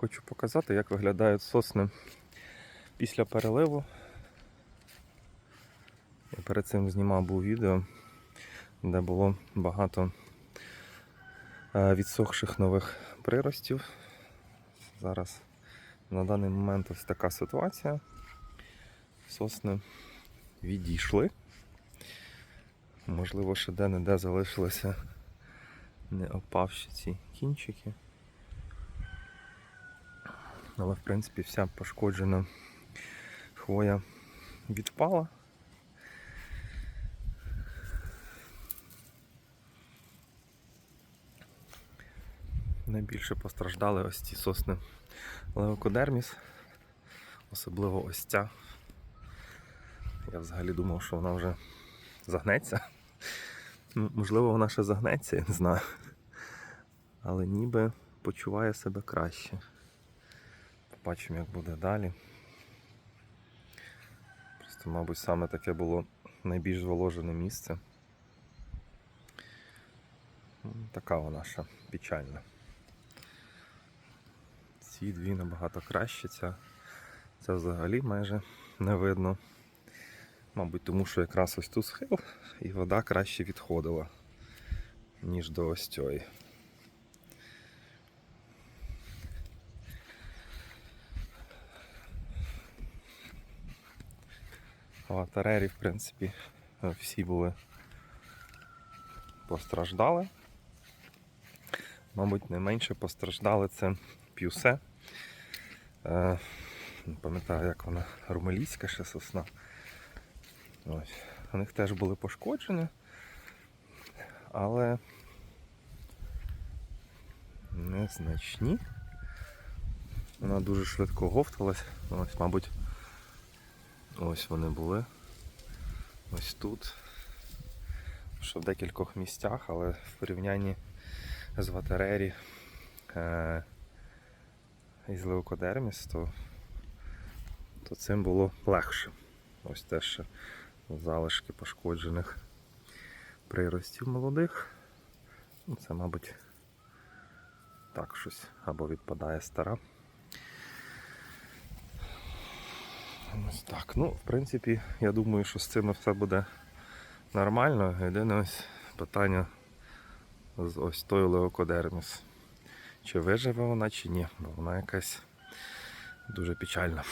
Хочу показати, як виглядають сосни після переливу. Я перед цим знімав був відео, де було багато е, відсохших нових приростів. Зараз на даний момент ось така ситуація. Сосни відійшли. Можливо, ще де-не-де залишилися не опавші ці кінчики. Але в принципі вся пошкоджена хвоя відпала. Найбільше постраждали ось ці сосни леокодерміс, особливо ось ця. Я взагалі думав, що вона вже загнеться. Можливо, вона ще загнеться, я не знаю. Але ніби почуває себе краще. Побачимо, як буде далі. Просто, мабуть, саме таке було найбільш зволожене місце. Ну, Така вона ще печальна. Ці дві набагато краще, ця, ця взагалі майже не видно. Мабуть, тому що якраз ось тут схил і вода краще відходила, ніж до ось цієї. Латерері, в принципі, е, всі були постраждали. Мабуть, найменше постраждали це п'юсе. Е, не пам'ятаю, як вона румелійська ще сосна. Ось. У них теж були пошкоджені, але незначні. Вона дуже швидко говталась. Ось, мабуть, ось вони були. Ось тут. Що в декількох місцях, але в порівнянні з Ватерері е- із Леокодерміс, то, то цим було легше. Ось теж залишки пошкоджених приростів молодих. Це, мабуть, так щось або відпадає стара. Ось так. Ну, в принципі, я думаю, що з цим все буде нормально. Єдине ось питання з ось тою леокодерміс. Чи виживе вона, чи ні, бо вона якась дуже печальна.